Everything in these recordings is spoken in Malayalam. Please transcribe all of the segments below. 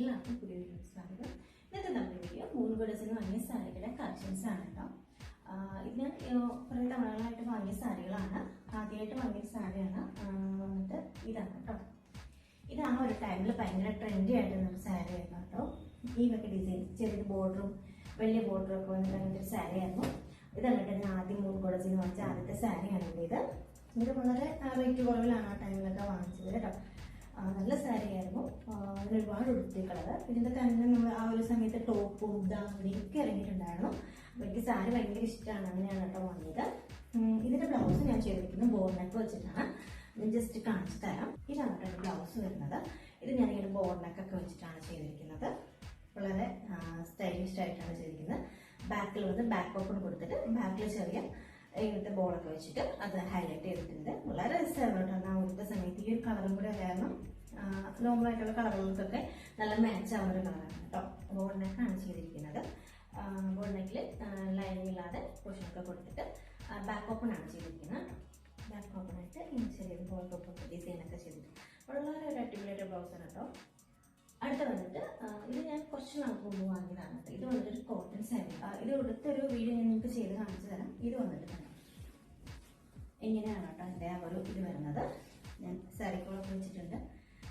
എല്ലാവർക്കും പുതിയ വീഡിയോ സ്വാഗതം. ഇന്നത്തെ നമ്മുടെ വീഡിയോ മൂന്ന് ഗോഡസിന് വാങ്ങിയ സാരികളുടെ കളക്ഷൻസ് ആണ് കേട്ടോ. ഇത് കുറേ തവണകളായിട്ട് വാങ്ങിയ സാരികളാണ്. ആദ്യമായിട്ട് വാങ്ങിയ സാരിയാണ് വന്നിട്ട് ഇതാണ് കേട്ടോ. ഇതാണ് ഒരു ടൈമിൽ ഭയങ്കര ട്രെൻഡി ആയിട്ടുള്ള ഒരു സാരി ആയിരുന്നു കേട്ടോ. ഈ വക ഡിസൈൻ ചെറിയ ബോർഡറും വലിയ ബോർഡറും ഒക്കെ വന്നിട്ട് അങ്ങനത്തെ ഒരു സാരി ആയിരുന്നു. ഇത് കണ്ടിട്ട് ഞാൻ ആദ്യം മൂന്ന് ഗോഡസിന് വാങ്ങിച്ച ആദ്യത്തെ സാരിയാണ് ഇത്. ഇത് വളരെ റേറ്റ് കുറവിലാണ് ആ ടൈമിലൊക്കെ വാങ്ങിച്ചത് കേട്ടോ. നല്ല സാരി ആയിരുന്നു. ആ, അതിന് ഒരുപാട് ഉടുത്തിക്കളത് ഇതിന്റെ തന്നെ നമ്മൾ ആ ഒരു സമയത്ത് ടോപ്പും ദാവണിയും ഒക്കെ ഇറങ്ങിയിട്ടുണ്ടായിരുന്നു. അപ്പം എനിക്ക് സാരി ഭയങ്കര ഇഷ്ടമാണ്. അങ്ങനെയാണ് കേട്ടോ വാങ്ങിയത്. ഇതിന്റെ ബ്ലൗസ് ഞാൻ ചെയ്തിരിക്കുന്നത് ബോർണക്ക് വെച്ചിട്ടാണ്. ഞാൻ ജസ്റ്റ് കാണിച്ചു തരാം. ഇതാണ് കേട്ടോ ബ്ലൗസ് വരുന്നത്. ഇത് ഞാനിങ്ങനെ ബോർണക്കൊക്കെ വെച്ചിട്ടാണ് ചെയ്തിരിക്കുന്നത്. വളരെ സ്റ്റൈലിഷ് ആയിട്ടാണ് ചെയ്തിരിക്കുന്നത്. ബാക്കിൽ വന്ന് ബാക്ക് ഓപ്പൺ കൊടുത്തിട്ട് ബാക്കിൽ ചെറിയ ഇങ്ങനത്തെ ബോളൊക്കെ വെച്ചിട്ട് അത് ഹൈലൈറ്റ് ചെയ്തിട്ടുണ്ട്. വളരെ രസമാണ് കേട്ടോ. ഞാൻ ഒരു സമയത്ത് ഈ ഒരു കളറും കൂടെ കാരണം നോർമലായിട്ടുള്ള കളറുകൾക്കൊക്കെ നല്ല മാച്ച് ആവുന്ന ഒരു കളറാണ് കേട്ടോ. ബോൾനെക്കാണ് ചെയ്തിരിക്കുന്നത്. ബോൾനെക്കിൽ ലൈനിങ് ഇല്ലാതെ പൊഷനൊക്കെ കൊടുത്തിട്ട് ബാക്ക് ഓപ്പൺ ആണ് ചെയ്തിരിക്കുന്നത്. ബാക്ക് ഓപ്പൺ ആയിട്ട് ഇങ്ങനെ ചെറിയ ബോൾ ഓപ്പൺ ഡിസൈൻ ഒക്കെ ചെയ്തിട്ട്. വളരെ ഒരു അടിപൊളിയായിട്ട് ബ്ലൗസാണ് കേട്ടോ. അടുത്ത വന്നിട്ട് ഇത് ഞാൻ കുറച്ച് നാൾക്ക് മുമ്പ് വാങ്ങിയതാണ് ഇത് വന്നിട്ട് ഒരു കോട്ടൺ സാരി ഇത് ഇത് ഒരു വീഡിയോ ഞാൻ നിങ്ങൾക്ക് ചെയ്ത് കാണിച്ചു തരാം. ഇത് വന്നിട്ട് ഇങ്ങനെയാണ് കേട്ടോ എന്റെ ആ ഒരു ഇത് വരുന്നത്. ഞാൻ സാരിക്കോളൊക്കെ വെച്ചിട്ടുണ്ട്.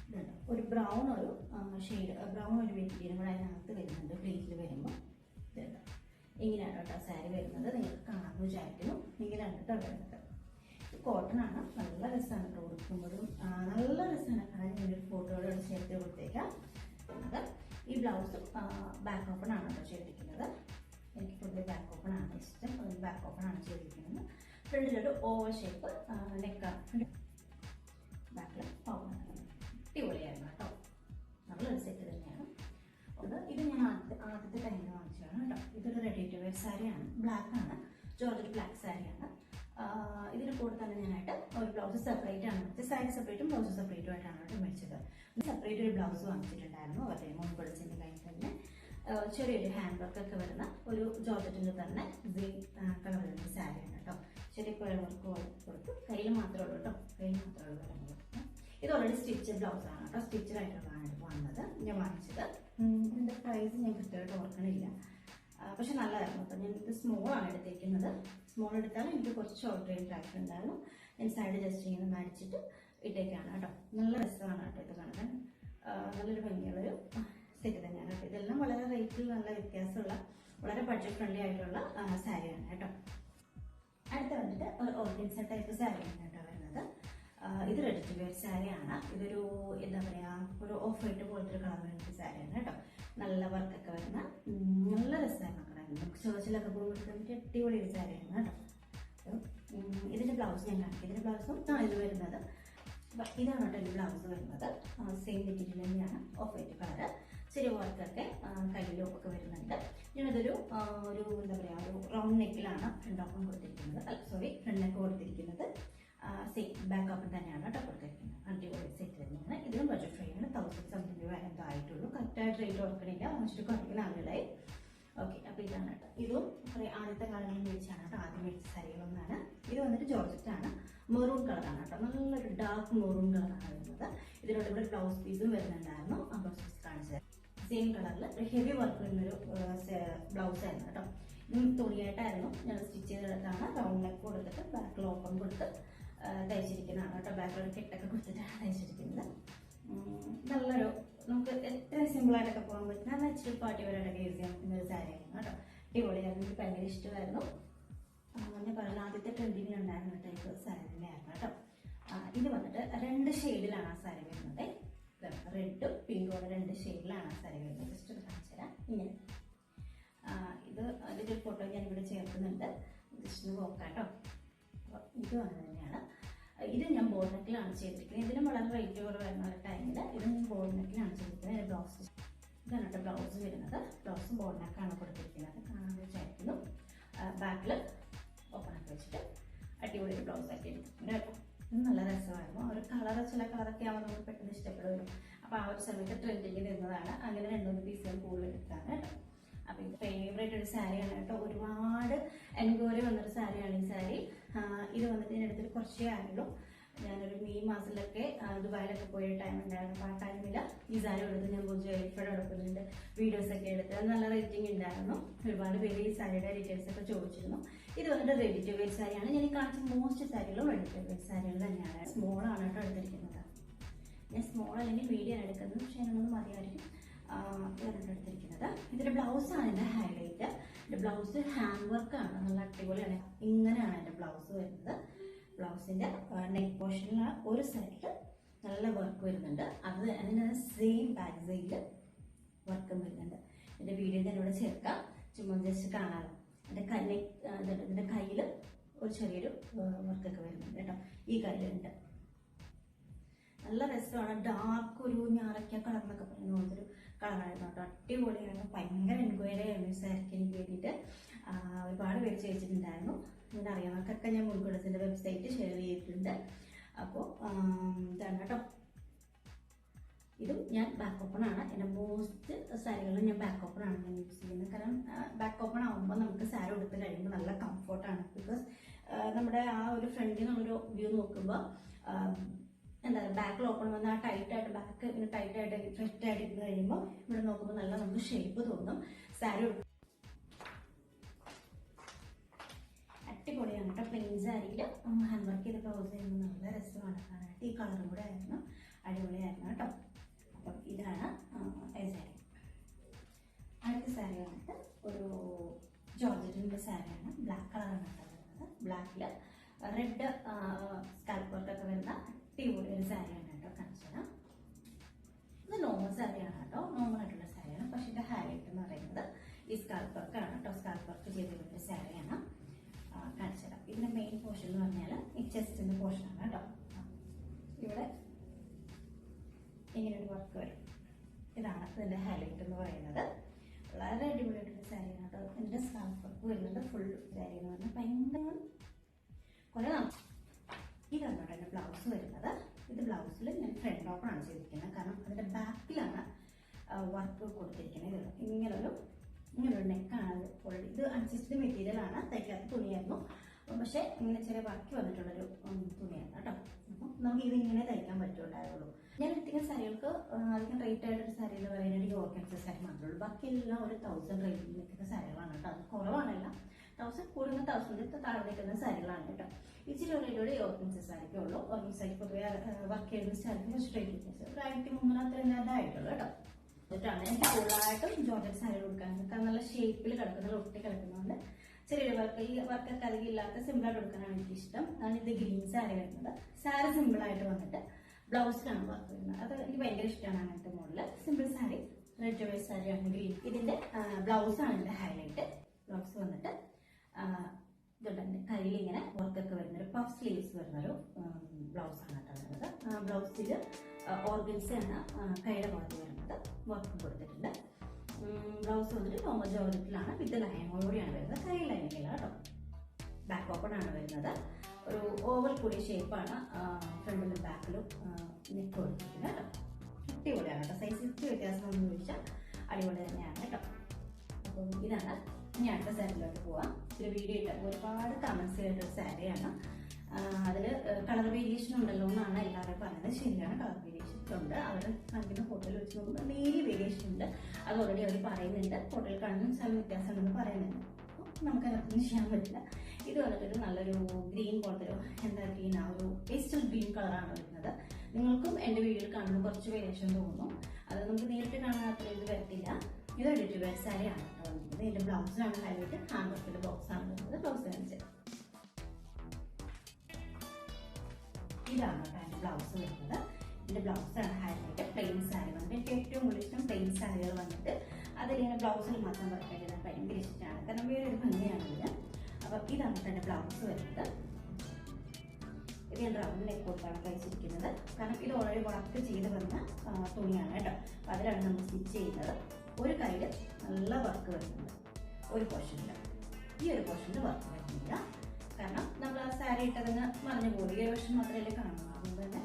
ഇതുണ്ട്. ഒരു ബ്രൗൺ ഒരു ഷെയ്ഡ് ബ്രൗൺ ഒരു മെറ്റീരിയൽ കൂടെ അതിനകത്ത് വരുന്നുണ്ട്. പ്ലേറ്റിൽ വരുമ്പോൾ ഇതുണ്ട്. ഇങ്ങനെയാണ് കേട്ടോ സാരി വരുന്നത്. നിങ്ങൾക്ക് കാണാമെന്ന് വിചാരിക്കുന്നു. ഇങ്ങനെയാണ് കേട്ടോ വരുന്നത്. കോട്ടൺ ആണ്. നല്ല രസമാണ് കേട്ടോ ഉടുക്കുമ്പോഴും. നല്ല രസമാണ് കാണാൻ ഒരു ഫോട്ടോയോട് ചേർത്ത് കൊടുത്തേക്കാം. അത് ഈ ബ്ലൗസ് ബാക്ക് ഓപ്പൺ ആണ് കേട്ടോ ചെയ്തിരിക്കുന്നത്. ഫ്രണ്ടിലൊരു ഓവർ ഷേപ്പ് നെക്കാണ് ബാക്കിൽ ഓപ്പൺ അടിപൊളിയായിരുന്നു കേട്ടോ. നല്ലൊരു സെറ്റ് തന്നെയാണ്. അത് ഇത് ഞാൻ ആദ്യത്തെ ആദ്യത്തെ ടൈമിൽ വാങ്ങിച്ചതാണ് കേട്ടോ. ഇതൊരു റെഡി ടു വെയർ സാരിയാണ് ബ്ലാക്കാണ് ജോർജറ്റ് ബ്ലാക്ക് സാരിയാണ് ഇതിന് കൂടെ തന്നെ ഞാനായിട്ട് ഒരു ബ്ലൗസ് സെപ്പറേറ്റ് ആണ് മേടിച്ചത് സാരി സെപ്പറേറ്റും ബ്ലൗസ് സെപ്പറേറ്റും ആയിട്ടാണ് കേട്ടോ മേടിച്ചത്. സെപ്പറേറ്റ് ഒരു ബ്ലൗസ് വാങ്ങിച്ചിട്ടുണ്ടായിരുന്നു. അവരുടെ മുൻപടിച്ചിന്റെ കയ്യിൽ തന്നെ. ചെറിയൊരു ഹാൻഡ് വർക്ക് ഒക്കെ വരുന്ന ഒരു ജോർജറ്റിന്റെ തന്നെ ഗ്രീൻ കളർ വരുന്ന സാരിയാണ് കേട്ടോ. ചെറിയ പേൾ വർക്ക് കൊടുത്ത്. കയ്യിൽ മാത്രമേ ഉള്ളൂ കേട്ടോ. കയ്യിൽ മാത്രമേ ഉള്ളൂ വരുന്നത് ഇത് ഓൾറെഡി സ്റ്റിച്ച് ബ്ലൗസ് ആണ് കേട്ടോ. സ്റ്റിച്ചഡ് ആയിട്ടുള്ളതാണ് വന്നത്. ഞാൻ വാങ്ങിച്ചത്. ഇതിന്റെ പ്രൈസ് ഞാൻ കൃത്യമായിട്ട് ഓർക്കണില്ല. പക്ഷെ നല്ലതായിരുന്നു അപ്പം ഞാൻ ഇത് സ്മോൾ ആണ് എടുത്തിരിക്കുന്നത് സ്മോൾ എടുത്താലും എനിക്ക് കുറച്ച് ഓൾറെഡി ട്രാക്ക് ഉണ്ടായിരുന്നു ഞാൻ സൈഡ് ജസ്റ്റ് ഇങ്ങനെ മരിച്ചിട്ട് ഇട്ടേക്കാണ് കേട്ടോ. നല്ല രസമാണ് കേട്ടോ ഇത് കാണാൻ. നല്ലൊരു ഭംഗിയുള്ളൊരു സെറ്റ് തന്നെയാണ് കേട്ടോ. ഇതെല്ലാം വളരെ റേറ്റിൽ നല്ല വ്യത്യാസമുള്ള വളരെ ബഡ്ജറ്റ് ഫ്രണ്ട്ലി ആയിട്ടുള്ള സാരിയാണ് കേട്ടോ. അടുത്ത വന്നിട്ട് ഒരു ഓർഗൻസ ടൈപ്പ് സാരിയാണ് കേട്ടോ വരുന്നത്. ഇത് റെഡി ടു വെയർ സാരിയാണ് ഇതൊരു എന്താ പറയാ ഒരു ഓഫ് വൈറ്റ് പോലത്തെ ഒരു കളർ വരുന്ന സാരിയാണ് കേട്ടോ. നല്ല വർക്കൊക്കെ വരുന്ന നല്ല രസമാണ് നമുക്ക് ചോച്ചിലൊക്കെ പോകുമ്പോൾ അടിപൊളി ഒരു സാരിയാണ് കേട്ടോ. ഇതിന്റെ ബ്ലൗസ് ഞാൻ കാണിക്കാം. ഇതിന്റെ ബ്ലൗസും ആ ഇത് വരുന്നത്. ഇതാണ് കേട്ടോ ബ്ലൗസ് വരുന്നത്. സെയിം മെറ്റീരിയൽ തന്നെയാണ്. ഓഫ് വൈറ്റ് കളർ ചെറിയ വർക്കൊക്കെ കയ്യിലും ഒക്കെ വരുന്നുണ്ട്. ഞാനതൊരു ഒരു എന്താ പറയുക ഒരു റൗണ്ട് നെക്കിലാണ് ഫ്രണ്ട് ഓപ്പൺ കൊടുത്തിരിക്കുന്നത്. സോറി ഫ്രണ്ട് നെക്ക് കൊടുത്തിരിക്കുന്നത്. സെയിം ബാക്ക് ഓപ്പൺ തന്നെയാണ് കേട്ടോ കൊടുത്തിരിക്കുന്നത്. അടിപൊളി സെറ്റ് തന്നെയാണ്. ഇതിനും ബഡ്ജറ്റ് ഫ്രീ ആണ്. തൗസൻഡ് സംതിങ് രൂപ എന്തോ ആയിട്ടുള്ളൂ. കറക്റ്റായിട്ട് റേറ്റ് ഓർക്കണില്ല. വാങ്ങിച്ചിട്ട് കുറയ്ക്കുന്ന ആളുകളായി ഓക്കെ അപ്പോൾ ഇതാണ് കേട്ടോ. ഇതും ആദ്യത്തെ കാലങ്ങളിൽ മേടിച്ചാണ് കേട്ടോ ആദ്യം മേടിച്ച സാരികളൊന്നാണ്. ഇത് വന്നിട്ട് ജോർജറ്റ് ആണ്. മെറൂൺ കളറാണ് കേട്ടോ. നല്ലൊരു ഡാർക്ക് മെറൂൺ കളറാണ് വരുന്നത്. ഇതിനോട് ഇവിടെ ബ്ലൗസ് പീസും വരുന്നുണ്ടായിരുന്നു. ആ ബ്ലൗസ് കാണിച്ചത് സെയിം കളറിൽ ഒരു ഹെവി വർക്ക് വരുന്നൊരു ബ്ലൗസ് ആയിരുന്നു കേട്ടോ. ഇതും തുണിയായിട്ടായിരുന്നു ഞങ്ങൾ സ്റ്റിച്ച് ചെയ്തെടുത്താണ് റൗണ്ട് നെക്ക് കൊടുത്തിട്ട് ബാക്കിൽ ഓപ്പൺ കൊടുത്ത് തയ്ച്ചിരിക്കുന്നതാണ് കേട്ടോ. ബാക്കിലൊരു കെട്ടൊക്കെ കൊടുത്തിട്ടാണ് തയ്ച്ചിരിക്കുന്നത്. നല്ലൊരു നമുക്ക് എത്ര സിമ്പിളായിട്ടൊക്കെ പോകാൻ പറ്റുന്ന നാച്ചുറൽ പാർട്ടി വരെയൊക്കെ യൂസ് ചെയ്യാൻ പറ്റുന്ന ഒരു സാരി ആയിരുന്നു കേട്ടോ അടിപൊളിയായിരുന്നു എനിക്ക് ഭയങ്കര ഇഷ്ടമായിരുന്നു. അങ്ങനെ പറഞ്ഞ ആദ്യത്തെ ട്രെൻഡിങ്ങിൽ ഉണ്ടായിരുന്ന ടൈപ്പ് സാരി തന്നെയായിരുന്നു കേട്ടോ. ഇത് വന്നിട്ട് രണ്ട് ഷെയ്ഡിലാണ് ആ സാരി വരുന്നത്. റെഡും പിങ്കും രണ്ട് ഷെയ്ഡിലാണ് സാരി വരുന്നത്. ജസ്റ്റ് ഒന്ന് കാണിച്ചു തരാം. ഇങ്ങനെ. ഇത് അതിന്റെ ഒരു ഫോട്ടോ ഞാൻ ഇവിടെ ചേർക്കുന്നുണ്ട്. ജസ്റ്റ് ഒന്ന് നോക്കാം കേട്ടോ അപ്പോൾ ഇത് വന്നത് തന്നെയാണ്. ഇത് ഞാൻ ബോർണക്കിലാണ് ചെയ്തിരിക്കുന്നത്. ഇതിനും വളരെ റേറ്റ് കുറവ് വരുന്ന ഒരു ടൈമിൽ ഇത് ഞാൻ ബോർണക്കിലാണ് ചെയ്തിരിക്കുന്നത്. അതിന്റെ ബ്ലൗസ് ഇതാണ് കേട്ടോ ബ്ലൗസ് വരുന്നത്. ബ്ലൗസ് ബോർണക്കാണ് കൊടുത്തിരിക്കുന്നത്. കാണാൻ വെച്ചായിരിക്കുന്നു ബാക്കിൽ ഓപ്പൺ ആക്കി വെച്ചിട്ട് അടിപൊളി ബ്ലൗസ് ആക്കി എടുത്തിട്ടുണ്ട് കേട്ടോ ഇത് നല്ല രസമായിരുന്നു. ഒരു കളർ ചില കളറൊക്കെ ആവുമ്പോൾ നമുക്ക് പെട്ടെന്ന് ഇഷ്ടപ്പെടുമല്ലോ. അപ്പോൾ ആ ഒരു സമയത്ത് ട്രെൻഡിങ്ങിൽ നിന്നതാണ്. അങ്ങനെ രണ്ടുമൂന്ന് പീസ് ഞാൻ കൂടുതൽ എടുത്താണ്. കേട്ടോ അപ്പൊ ഇത് ഫേവറേറ്റ് ഒരു സാരിയാണ് കേട്ടോ. ഒരുപാട് എൻക്വയറി വന്നൊരു സാരിയാണ് ഈ സാരി ഇത് വന്നിട്ട് ഞാൻ എടുത്തിട്ട് കുറച്ചേ ആയുള്ളൂ ഞാനൊരു മെയ് മാസത്തിലൊക്കെ ദുബായിലൊക്കെ പോയ ടൈം ഉണ്ടായിരുന്നു. അപ്പോൾ ആ ടൈമിൽ ഈ സാരി എടുത്ത് ഞാൻ ബുജ് എലിഫയുടെ എടുക്കുന്നുണ്ട് വീഡിയോസ് ഒക്കെ എടുത്ത് അത് നല്ല റേറ്റിംഗ് ഉണ്ടായിരുന്നു ഒരുപാട് പേര് ഈ സാരിയുടെ ഡീറ്റെയിൽസ് ഒക്കെ ചോദിച്ചിരുന്നു. ഇത് വന്നിട്ട് റെഡി ടു വെയർ സാരിയാണ് ഞാൻ ഈ കാണിച്ച മോസ്റ്റ് സാരികളും റെഡി ടു വെയർ സാരികൾ തന്നെയാണ്. സ്മോൾ ആണ് കേട്ടോ എടുത്തിരിക്കുന്നത്. ഞാൻ സ്മോൾ അല്ലെങ്കിൽ മീഡിയം എടുക്കുന്നത്. പക്ഷേ എന്നൊന്നും മതിയായിരിക്കും ഇതാണ് എടുത്തിരിക്കുന്നത്. ബ്ലൗസ് ആണ് എന്റെ ഹൈലൈറ്റ് ബ്ലൗസ് ഹാൻഡ് വർക്ക് ആണ്. നല്ല അടിപൊളിയാണ്. ഇങ്ങനെയാണ് എന്റെ ബ്ലൗസ് വരുന്നത്. ബ്ലൗസിന്റെ നെക്ക് പോർഷനിൽ ഒരു സൈഡിൽ നല്ല വർക്ക് വരുന്നുണ്ട്. അത് അതിന് സെയിം ബാക്ക് സൈഡിൽ വർക്കും വരുന്നുണ്ട്. എന്റെ വീഡിയോ തന്നെ ഇവിടെ ചേർക്കാം. ചുമ്മാ ജസ്റ്റ് കാണാമല്ലോ എന്റെ കൈ എന്റെ കയ്യിൽ ഒരു ചെറിയൊരു വർക്കൊക്കെ വരുന്നുണ്ട് കേട്ടോ. ഈ കയ്യിലുണ്ട്. നല്ല രസമാണ്. ഡാർക്ക് ഒരു ഞാറയ്ക്ക കളർ എന്നൊക്കെ പറയുന്ന പോലത്തെ കളറായിരുന്നു കേട്ടോ. അടിപൊളിയാണ് ഭയങ്കര എൻക്വയറി ആയിരുന്നു സാരിക്ക് എനിക്ക് വേണ്ടിയിട്ട്. ഒരുപാട് പേര് ചോദിച്ചിട്ടുണ്ടായിരുന്നു. ഇങ്ങനെ അറിയാവുന്നവർക്കൊക്കെ ഞാൻ മുൻകൂടത്തിന്റെ വെബ്സൈറ്റ് ഷെയർ ചെയ്തിട്ടുണ്ട്. അപ്പോൾ ഇതാണ് കേട്ടോ. ഇതും ഞാൻ ബാക്ക് ഓപ്പൺ ആണ്. എന്റെ മോസ്റ്റ് സാരികളും ഞാൻ ബാക്ക് ഓപ്പൺ ആണ്. ഞാൻ യൂസ് ചെയ്യുന്നത്. കാരണം ബാക്ക് ഓപ്പൺ ആകുമ്പോൾ നമുക്ക് സാരി ഉടുത്ത് കഴിയുമ്പോൾ നല്ല കംഫർട്ടാണ് ബിക്കോസ് നമ്മുടെ ആ ഒരു ഫ്രണ്ടിൽ നിന്നൊരു വ്യൂ നോക്കുമ്പോൾ എന്താ ബാക്കിൽ ഓപ്പൺ വന്ന് ആ ടൈറ്റ് ആയിട്ട് ബാക്ക് ഇങ്ങനെ ടൈറ്റ് ആയിട്ട് ഫിറ്റ് ആയിട്ട് ഇരുന്ന് കഴിയുമ്പോൾ ഇവിടെ നോക്കുമ്പോൾ നല്ല നമുക്ക് ഷേപ്പ് തോന്നും. സാരി കേട്ടോ പ്ലെയിൻ സാരിയിൽ ഹാൻഡ് വർക്ക് ചെയ്ത് ബ്ലൗസ് ചെയ്യുമ്പോൾ നല്ല രസമാണ് കാണാനായിട്ട് ഈ കളറും കൂടെ ആയിരുന്നു. അടിപൊളിയായിരുന്നു കേട്ടോ. അപ്പം ഇതാണ് സാരി അടുത്ത സാരി വന്നിട്ട് ഒരു ജോർജറ്റിന്റെ സാരിയാണ്. ബ്ലാക്ക് കളറാണ് കേട്ടോ വരുന്നത്. ബ്ലാക്കിൽ റെഡ് സ്കാൽപ്പ് വർക്കൊക്കെ വരുന്ന അടിപൊളി ഒരു സാരിയാണ് കേട്ടോ. കാണിച്ചത് ഇത് നോർമൽ സാരിയാണ് കേട്ടോ. നോർമൽ ആയിട്ടുള്ള സാരിയാണ് പക്ഷേ ഇതിന്റെ ഹൈലൈറ്റ് എന്ന് പറയുന്നത് ഈ സ്കാൽപ്പ് വർക്കാണ് കേട്ടോ. സ്കാൽപ്പ് വർക്ക് ചെയ്തിട്ടുള്ള സാരിയാണ് കാണിച്ചത് ഇതിന്റെ മെയിൻ പോർഷൻ എന്ന് പറഞ്ഞാൽ ഈ ചെസ്റ്റിന്റെ പോർഷനാണ് കേട്ടോ. ഇവിടെ ഇങ്ങനെ ഒരു വർക്ക് വരും. ഇതാണ് ഇതിന്റെ ഹൈലൈറ്റ് എന്ന് പറയുന്നത്. വളരെ അടിപൊളിയായിട്ടുള്ള സാരിയാണ് കേട്ടോ. ഇതിന്റെ സ്കാർഫ് വർക്ക് വരുന്നുണ്ട്. ഫുൾ സാരി എന്ന് പറഞ്ഞാൽ ഭയങ്കര കുറെ ഇതാണ് കേട്ടോ എന്റെ ബ്ലൗസ് വരുന്നത്? ഇത് ബ്ലൗസിൽ ഞാൻ ഫ്രണ്ട് ഓപ്പൺ ആണ് ചെയ്തിരിക്കുന്നത്. കാരണം അതിന്റെ ബാക്കിലാണ് വർക്ക് കൊടുത്തിരിക്കുന്നത്. ഇങ്ങനെ ഇങ്ങനൊരു ഇങ്ങനൊരു നെക്കാണ് അത് ഓൾറെഡി ഇത് അഡ്ജസ്റ്റ് മെറ്റീരിയൽ ആണ്. തയ്ക്കാത്ത തുണിയായിരുന്നു. പക്ഷെ ഇങ്ങനെ ചെറിയ ബാക്കി വന്നിട്ടുള്ളൊരു തുണിയാണ് കേട്ടോ. അപ്പം നമുക്ക് ഇത് ഇങ്ങനെ തയ്ക്കാൻ പറ്റുണ്ടായുള്ളൂ ഞാൻ എടുത്തിരിക്കുന്ന സാരികൾക്ക് അധികം റേറ്റ് ആയിട്ടൊരു സാരി എന്ന് പറയുന്നത് ഓർഗൻസ് സാരി മാത്രമേ ഉള്ളൂ. ബാക്കിയെല്ലാം ഒരു തൗസൻഡ് റേറ്റിൽ നിൽക്കുന്ന സാരികളാണ് കേട്ടോ. അത് കുറവാണല്ല. തൗസൻഡ് കൂടുന്ന തൗസൻഡ് താഴെ നിൽക്കുന്ന സാരികളാണ് കേട്ടോ. ഇച്ചിരി റേറ്റോടെ ഓർഗൻസ് സാരിക്കേ ഉള്ളൂ. ഓർഗൻസ് സാരി പൊതുവെ വർക്ക് ചെയ്യുന്ന സാരിക്ക് കുറച്ച് ഒരു ആയിരത്തി മുന്നൂറ് തന്നെ അതായിട്ടുള്ളൂ കേട്ടോ. എന്നിട്ടാണ്. എനിക്ക് കൂടുതലായിട്ടും ജോർജറ്റ് സാരി കൊടുക്കാൻ കാരണം നല്ല ഷേപ്പിൽ കിടക്കുന്ന ഒട്ടി കിടക്കുന്നതുകൊണ്ട് ചെറിയ വർക്ക് ഈ വർക്കൊക്കെ അധികം ഇല്ലാത്ത സിമ്പിളായിട്ട് കൊടുക്കാനാണ് എനിക്ക് ഇഷ്ടം അതാണ് ഇത് ഗ്രീൻ സാരി വരുന്നത്. സാരി സിമ്പിൾ ആയിട്ട് വന്നിട്ട് ബ്ലൗസിലാണ് വർക്ക് വരുന്നത്. അത് എനിക്ക് ഭയങ്കര ഇഷ്ടമാണ് അങ്ങനത്തെ model. Simple sari red wise സാരിയാണ് ഗ്രീൻ ഇതിന്റെ ബ്ലൗസ് ആണ് ഇതിന്റെ ഹൈലൈറ്റ് ബ്ലൗസ് വന്നിട്ട് ഇതുണ്ട്. ഇങ്ങനെ വർക്കൊക്കെ വരുന്ന ഒരു പഫ് സ്ലീവ്സ് വരുന്നൊരു ബ്ലൗസ് ആണ് കേട്ടോ ബ്ലൗസിൽ ഓർഗൻസ് എന്ന കൈയുടെ ഭാഗത്ത് വർക്ക് കൊടുത്തിട്ടുണ്ട് ബ്ലൗസ് വന്നിട്ട് നോർമൽ ജോർജറ്റിലാണ് വിത്ത് ലൈനോടുകൂടിയാണ് വരുന്നത്. കൈ ലൈനിങ്ങില്ല കേട്ടോ ബാക്ക് ഓപ്പൺ ആണ് വരുന്നത്. ഒരു ഓവൽ കൂടിയ ഷേപ്പാണ് ഫ്രണ്ടിലും ബാക്കിലും നെക്ക് കൊടുത്തിട്ടുണ്ട് കേട്ടോ അടിപൊളിയാണ് കേട്ടോ സൈസ് ഇത്തിരി എന്ന് ചോദിച്ചാൽ അടിപൊളി തന്നെയാണ് കേട്ടോ അപ്പം ഇതാണ്. ഇനി അടുത്ത സാരിയിലോട്ട് പോവാം. ഇതിൽ വീഡിയോ ഇട്ട ഒരുപാട് കമൻസ് ചെയ്തിട്ടൊരു സാരിയാണ്. അതിൽ കളർ വേരിയേഷൻ ഉണ്ടല്ലോ എന്നാണ് എല്ലാവരും പറയുന്നത് ശരിയാണ് കളർ വേരിയേഷൻ ഉണ്ട്. അവർ കാണിക്കുന്ന ഫോട്ടോയിൽ വെച്ച് നോക്കുമ്പോൾ നേരിയ വേരിയേഷൻ ഉണ്ട്. അത് ഓൾറെഡി അവർ പറയുന്നുണ്ട്. ഫോട്ടോയിൽ കാണുന്ന സ്ഥലം വ്യത്യാസം ഉണ്ടെന്ന് പറയുന്നുണ്ട് അതൊന്നും ചെയ്യാൻ പറ്റില്ല. ഇത് വന്നിട്ടൊരു നല്ലൊരു ഗ്രീൻ പോലത്തെ ഒരു എന്താ ഗ്രീൻ ആ ഒരു പേസ്റ്റൽ ഗ്രീൻ കളറാണ് വരുന്നത്. നിങ്ങൾക്കും എന്റെ വീഡിയോയിൽ കാണുമ്പോൾ കുറച്ച് വേരിയേഷൻ തോന്നും. അത് നമുക്ക് നേരിട്ട് കാണാൻ അത്ര ഇത് വരത്തില്ല. ഇത് എഡിറ്റ് വെയർ സാരിയാണ്. കേട്ടോ എന്റെ ബ്ലൗസിലാണ് ഹൈലൈറ്റ് ഹാൻഡ് ഇതാണ് കേട്ടോ എന്റെ ബ്ലൗസ് വരുന്നത്. എന്റെ ബ്ലൗസ് ആണ് ഹൈലൈറ്റ് പ്ലെയിൻ സാരി വന്നിട്ട് എനിക്ക് ഏറ്റവും കൂടുതൽ ഇഷ്ടം പ്ലെയിൻ സാരികൾ വന്നിട്ട് അതിലിങ്ങനെ ബ്ലൗസിൽ മാത്രം വർക്ക് ചെയ്യുന്നത് ഭയങ്കര ഇഷ്ടമാണ്. കാരണം വേറെ ഒരു ഭംഗിയാണ് ഇത് അപ്പം ഇതാണ് എന്റെ ബ്ലൗസ് വരുന്നത്. ഇത് ഞാൻ റൗണ്ട് നെക്ക് കൊടുത്താണ് തയ്ച്ചിരിക്കുന്നത് കാരണം ഇത് ഓൾറെഡി വർക്ക് ചെയ്ത് വന്ന തുണിയാണ് കേട്ടോ. അപ്പം അതിലാണ് നമ്മൾ സ്റ്റിച്ച് ചെയ്യുന്നത്. ഒരു കയ്യിൽ നല്ല വർക്ക് വരുന്നുണ്ട് ഒരു പോർഷനിൽ ഈ ഒരു പോർഷനിൽ വർക്ക് വരുന്നില്ല. കാരണം നമ്മൾ ആ സാരി ഇട്ടതിന് മറിഞ്ഞു പോയി ഈ വശം മാത്രമല്ലേ കാണുന്നു അതുകൊണ്ട് തന്നെ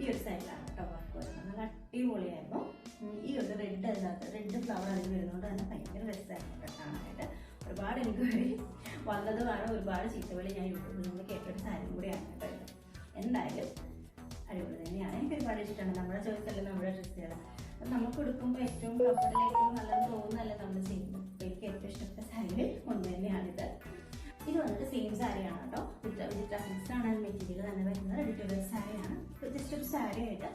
ഈ ഒരു സൈഡിലാണ് കേട്ടോ വർക്ക് വരുന്നത്. നല്ല അടിപൊളിയായിരുന്നു. ഈ ഒരു റെഡ് അതിനകത്ത് റെഡ് ഫ്ലവർ അതിൽ വരുന്നതുകൊണ്ട് തന്നെ ഭയങ്കര രസമായിരുന്നു കാണാനായിട്ട്. ഒരുപാട് എൻക്വയറി വന്നതുമാണ് ഒരുപാട് ചീത്തവിളി ഞാൻ യൂട്യൂബിൽ നിന്ന് കേട്ടൊരു സാരി കൂടിയാണ് കേട്ടോ എന്തായാലും അടിപൊളി തന്നെയാണ്. എനിക്ക് ഒരുപാട് ഇഷ്ടമാണ്. നമ്മുടെ ചോയ്സല്ല നമ്മുടെ ഡ്രസ്സുകൾ അപ്പം നമുക്ക് എടുക്കുമ്പോൾ ഏറ്റവും കംഫർട്ടിൽ ഏറ്റവും നല്ലത് തോന്നുന്നല്ലേ നമ്മൾ ചെയ്യുന്നത്. അപ്പോൾ എനിക്ക് ഏറ്റവും ഇഷ്ടപ്പെട്ട സാരികൾ ഒന്ന് തന്നെയാണിത്. ഇത് വന്നിട്ട് സെയിം സാരിയാണ് കേട്ടോ. വിത്ത് വിത്ത് സിക്സ് ആണ് മെറ്റീരിയൽ തന്നെ വരുന്നത്. റെഡി ടു വെയർ സാരിയാണ് ജസ്റ്റ് ഒരു സാരി ആയിട്ട്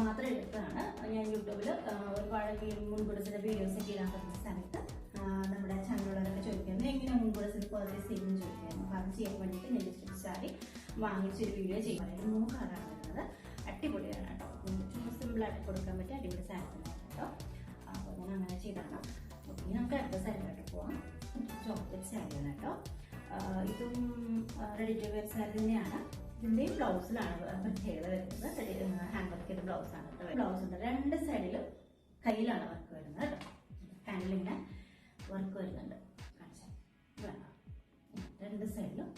മാത്രം എടുത്തതാണ്. ഞാൻ യൂട്യൂബിൽ ഒരുപാട് മുൻകൂടസിന്റെ വീഡിയോസ് ഒക്കെ ഇടാൻ പറ്റുന്ന സമയത്ത്. നമ്മുടെ ചാനലുകളൊക്കെ ചോദിക്കുന്നത് എങ്ങനെ മുൻകൂടസിൽ പർച്ചേസ് ചെയ്യുമെന്ന് ചോദിക്കുന്നു അപ്പോൾ അത് ചെയ്യാൻ വേണ്ടിയിട്ട് ഞാൻ ജസ്റ്റ് ഒരു സാരി വാങ്ങിച്ചൊരു വീഡിയോ ചെയ്യാൻ മൂന്ന് കളറാണ് വരുന്നത് അടിപൊളിയാണ് കേട്ടോ. സിമ്പിളായിട്ട് കൊടുക്കാൻ പറ്റിയ അടിപൊളി സാരി തന്നെയാണ് കേട്ടോ. അപ്പോൾ ഞാൻ അങ്ങനെ ഓക്കെ ഇനി നമുക്ക് അടുത്ത സാരിയിലോട്ട് പോവാം. ചോക്ലേറ്റ് സാരിയാണ് കേട്ടോ. ഇതും റെഡി ടു വെയർ സാരി തന്നെയാണ്. ഇതിന്റെയും ബ്ലൗസിലാണ് പ്രത്യേകത വരുന്നത്. ഹാൻഡ് വർക്ക് ചെയ്ത ആണ് ബ്ലൗസിന്റെ രണ്ട് സൈഡിലും കയ്യിലാണ് വർക്ക് വരുന്നത് ഹാൻഡിലിങ്ങനെ വർക്ക് വരുന്നുണ്ട്. രണ്ട് സൈഡിലും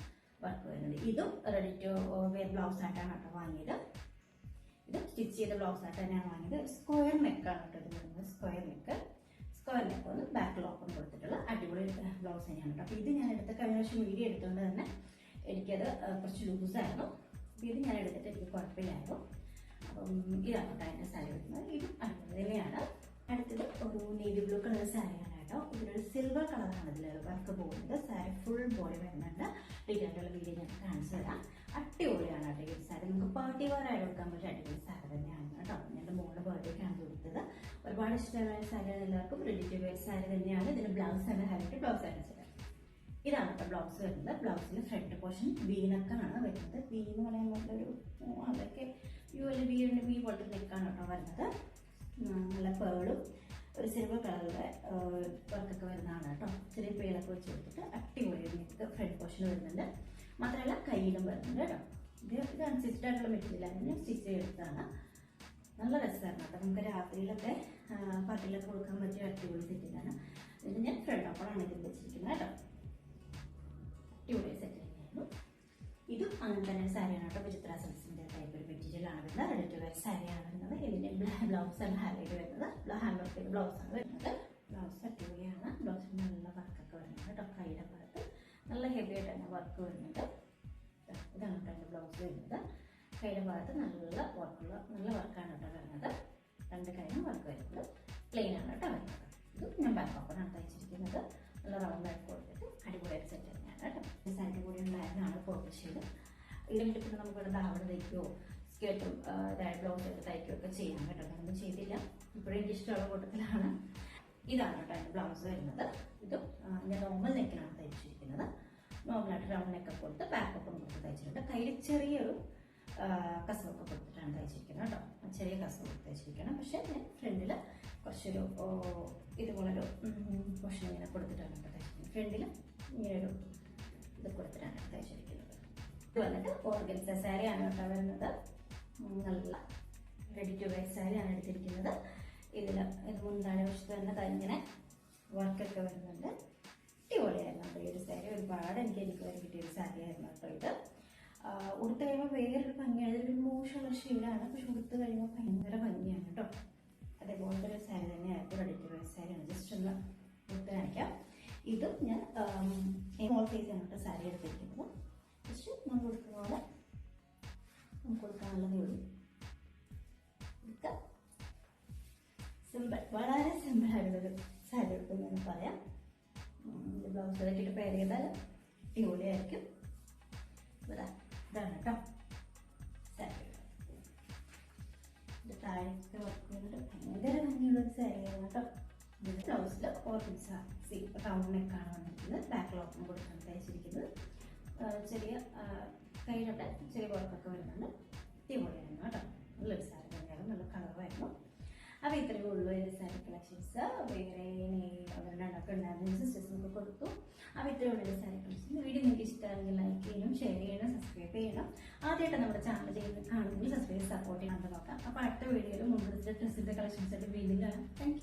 വർക്ക് വരുന്നുണ്ട്. ഇതും റെഡി ടു വെയർ ബ്ലൗസ് ആയിട്ടാണ് കേട്ടോ വാങ്ങിയത്. ഇത് സ്റ്റിച്ച് ചെയ്ത ബ്ലൗസ് ആയിട്ട് തന്നെയാണ് വാങ്ങിയത്. സ്ക്വയർ നെക്കാണ് കേട്ടോ ഇത് വരുന്നത്. സ്ക്വയർ നെക്ക് സ്ക്വയർ നെക്ക് ഒന്ന് ബാക്ക് ലോക്കും കൊടുത്തിട്ടുള്ള അടിപൊളി ബ്ലൗസ് തന്നെയാണ് കേട്ടോ. അപ്പോൾ ഇത് ഞാൻ എടുത്ത കഴിഞ്ഞ വർഷം വീഡിയോ എടുത്തുകൊണ്ട് തന്നെ എനിക്കത് കുറച്ച് ലൂസായിരുന്നു അപ്പോൾ ഇത് ഞാൻ എടുത്തിട്ട് എനിക്ക് കുഴപ്പമില്ലായിരുന്നു. അപ്പം ഇതാണ് കേട്ടോ എന്റെ സാരി വരുന്നത് ഇതും തന്നെയാണ് അടുത്തത് ഒരു നേവി ബ്ലൂ കളർ സാരിയാണ് കേട്ടോ. ഇതിലൊരു സിൽവർ കളറാണ് ഇതിൽ വർക്ക് പോകുന്നത്. സാരി ഫുൾ ബോഡി വരുന്നുണ്ട്. ഡീറ്റെയിലുള്ള വീഡിയോ ഞാൻ കാണിച്ചു തരാം. അടിപൊളിയാണ് കേട്ടോ ഈ സാരി. നമുക്ക് പാർട്ടി വെയർ ആയി കൊടുക്കാൻ പറ്റിയ അടിപൊളി സാരി തന്നെയാണ്. കേട്ടോ എന്റെ മോളുടെ ബർത്ത്ഡേക്കാണ് കൊടുത്തത്. ഒരുപാട് ഇഷ്ടമായ സാരിയാണ് എല്ലാവർക്കും. റെഡി വെയർ സാരി തന്നെയാണ്. ഇതിന് ബ്ലൗസ് തന്നെ ഹൈറ്റ് ബ്ലൗസ് അടിച്ചത് ഇതാണ് കേട്ടോ ബ്ലൗസ് വരുന്നത്. ബ്ലൗസിൽ ഫ്രണ്ട് പോർഷൻ വീനക്കാണ് വരുന്നത്. വീ എന്ന് പറയുമ്പോൾ ഒരു അതൊക്കെ യു എൽ വി വി പോലത്തെ നെക്കാണ് കേട്ടോ വരുന്നത്. നല്ല പേളും ഒരു സിൽവർ കളറിലെ വർക്കൊക്കെ വരുന്നതാണ് കേട്ടോ ചെറിയ പേളൊക്കെ വെച്ച് കൊടുത്തിട്ട് അടിപൊളി നെക്ക് ഫ്രണ്ട് പോർഷൻ വരുന്നുണ്ട്. മാത്രമല്ല കയ്യിലും വരുന്നുണ്ട് കേട്ടോ ഇത് ഇത് അൺസ്റ്റിച്ച്ഡ് ആയിട്ടുള്ള മെറ്റീരിയൽ ആണ്. സ്റ്റിച്ച് ചെയ്തെടുത്താണ് നല്ല രസമായിരുന്നു കേട്ടോ. നമുക്ക് രാത്രിയിലൊക്കെ പട്ടിലൊക്കെ കൊടുക്കാൻ പറ്റിയ അടിപൊളി സെറ്റിലാണ് ഇത് ഞാൻ ഫ്രണ്ട് ഓപ്പണാണ് ഇതിൽ വെച്ചിരിക്കുന്നത് കേട്ടോ. അടിപൊളി സെറ്റ് തന്നെയായിരുന്നു. ഇതും അങ്ങനെ തന്നെ സാരിയാണ് കേട്ടോ. വിചിത്ര സിൽസിന്റെ ടൈപ്പ് ഒരു മെറ്റീരിയൽ ആണ് വരുന്നത്. റെഡി ടു വെയർ സാരിയാണ് വരുന്നത്. ഇതിന്റെ ബ്ലൗസ് ആണ് ഹൈലൈറ്റ് വരുന്നത്. ഹാൻഡ് വർക്ക് ചെയ്ത ബ്ലൗസ് ആണ് വരുന്നത്. ബ്ലൗസ് അടിപൊളിയാണ്. ബ്ലൗസിന് നല്ല വർക്കൊക്കെ വരുന്നത് കേട്ടോ. കൈയുടെ ഭാഗത്ത്. നല്ല ഹെവി ആയിട്ട് തന്നെ വർക്ക് വരുന്നുണ്ട്. ഇതാണ് കേട്ടോ ബ്ലൗസ് വരുന്നത്. കൈയുടെ ഭാഗത്ത് നല്ല വർക്കുള്ള നല്ല വർക്കാണ് കേട്ടോ വരുന്നത്. രണ്ട് കൈയും വർക്ക് വരുന്നത്. പ്ലെയിൻ ആണ് കേട്ടോ വരുന്നത്. ഇത് ഞാൻ ബാക്ക് ഓപ്പണാണ് തയ്ച്ചിരിക്കുന്നത് നല്ല റൗണ്ട് ആയിട്ട് കൊടുത്തിട്ട് അടിപൊളിയായിട്ട് സെറ്റ് തന്നെയാണ് കേട്ടോ. സാരി കൂടി ഉണ്ടായിരുന്നതാണ് പർപ്പിൾ ഷെയ്ഡ് ഇതിലിട്ട് പിന്നെ നമുക്ക് ഇവിടെ ധാവണ തയ്ക്കുകയോ സ്കേർട്ടും ബ്ലൗസ് ഒക്കെ തയ്ക്കുകയോ ഒക്കെ ചെയ്യാം കേട്ടോ. ഞാനൊന്നും ചെയ്തില്ല. ഇപ്പോഴും എനിക്ക് ഇഷ്ടമുള്ള കൂട്ടത്തിലാണ്. ഇതാണ് കേട്ടോ എന്റെ ബ്ലൗസ് വരുന്നത്. ഇത് ഞാൻ നോർമൽ നെക്കിലാണ് തയ്ച്ചിരിക്കുന്നത്. നോർമലായിട്ട് റൗണ്ട് നെക്കൊക്കെ കൊടുത്ത് ബാക്കൊക്കെ കൊടുത്ത് തയ്ച്ചിട്ടുണ്ട്. കയ്യിൽ ചെറിയൊരു കസവൊക്കെ കൊടുത്തിട്ടാണ് തയ്ച്ചിരിക്കുന്നത് കേട്ടോ. ചെറിയ കസവ് കൊടുത്ത് തയ്ച്ചിരിക്കണം. പക്ഷേ ഞാൻ ഫ്രണ്ടിൽ കുറച്ചൊരു ഇതുപോലൊരു പോഷൻ ഇങ്ങനെ കൊടുത്തിട്ടാണ് കേട്ടോ തയ്ച്ചിരിക്കുന്നത്. ഫ്രണ്ടിൽ ഇങ്ങനെയൊരു ഇത് കൊടുത്തിട്ടാണ് തയ്ച്ചിരിക്കുന്നത്. ഇത് വന്നിട്ട് ഓർഗൻസ സാരിയാണ് കേട്ടോ വരുന്നത്. നല്ല റെഡി ടു വെയർ സാരിയാണ് എടുത്തിരിക്കുന്നത്. ഇതിൽ ഇത് മുന്താഴ വശത്ത് തന്നെ ഇങ്ങനെ വർക്കൊക്കെ വരുന്നുണ്ട്. അടിപൊളിയായിരുന്നു കേട്ടോ ഈ ഒരു സാരി. ഒരുപാട് എനിക്ക് എനിക്ക് കിട്ടിയ ഒരു സാരി ആയിരുന്നു കേട്ടോ ഇത്. ഉടുത്ത് കഴിയുമ്പോൾ വേറൊരു ഭംഗിയാണ് ഇതൊരു മോശമുള്ള ഷെയ്ഡാണ് പക്ഷെ ഉടുത്ത് കഴിയുമ്പോൾ ഭയങ്കര ഭംഗിയാണ് കേട്ടോ. അതേപോലെ ഒരു സാരി റെഡി ടു വെയർ സാരിയാണ് ജസ്റ്റ് ഒന്ന് ഉടുത്ത് കാണിക്കാം. ഇതും ഞാൻ സ്മോൾ സൈസാണ് കേട്ടോ സാരി എടുത്തിരിക്കുന്നത്. ജസ്റ്റ് നമ്മൾ കൊടുക്കുന്ന പോലെ നമുക്ക് കൊടുക്കാനുള്ളതേ ഉള്ളൂ. സിമ്പിൾ വളരെ സിമ്പിൾ ആയിട്ടുള്ളൊരു സാരി എന്ന് പറയാം. ബ്ലൗസ് ഇതൊക്കെ പേര് ചെയ്താൽ അടിപൊളിയായിരിക്കും. ചെറിയ കയ്യിലൊക്കെ ചെറിയ കുഴപ്പമൊക്കെ വരുന്നുണ്ട്. അടിപൊളിയായിരുന്നു കേട്ടോ. നല്ലൊരു സാരി തന്നെയായിരുന്നു നല്ല കളറായിരുന്നു. അപ്പോൾ ഇത്രയേ ഉള്ളൂ എന്റെ സാരി കളക്ഷൻസ്. വേറെ അവരുണ്ടാക്കി ഉണ്ടായിരുന്നു. സിസ്റ്റേഴ്സിനൊക്കെ കൊടുത്തു. അപ്പോൾ ഇത്രയേ ഉള്ളൂ എന്റെ സാരി കളക്ഷൻസ്. വീഡിയോ നിങ്ങൾക്ക് ഇഷ്ടമാണെങ്കിൽ ലൈക്ക് ചെയ്യണം ഷെയർ ചെയ്യണം സബ്സ്ക്രൈബ് ചെയ്യണം. ആദ്യമായിട്ട് നമ്മുടെ ചാനൽ ചെയ്യുന്ന കാണുമെങ്കിൽ സബ്സ്ക്രൈബ് സപ്പോർട്ട് ചെയ്യാൻ നോക്കാം. അപ്പോൾ അടുത്ത വീഡിയോയിൽ മുമ്പ് ഡ്രസ്സിന്റെ കളക്ഷൻസ് ആയിട്ട് വീണ്ടും കാണാം. താങ്ക്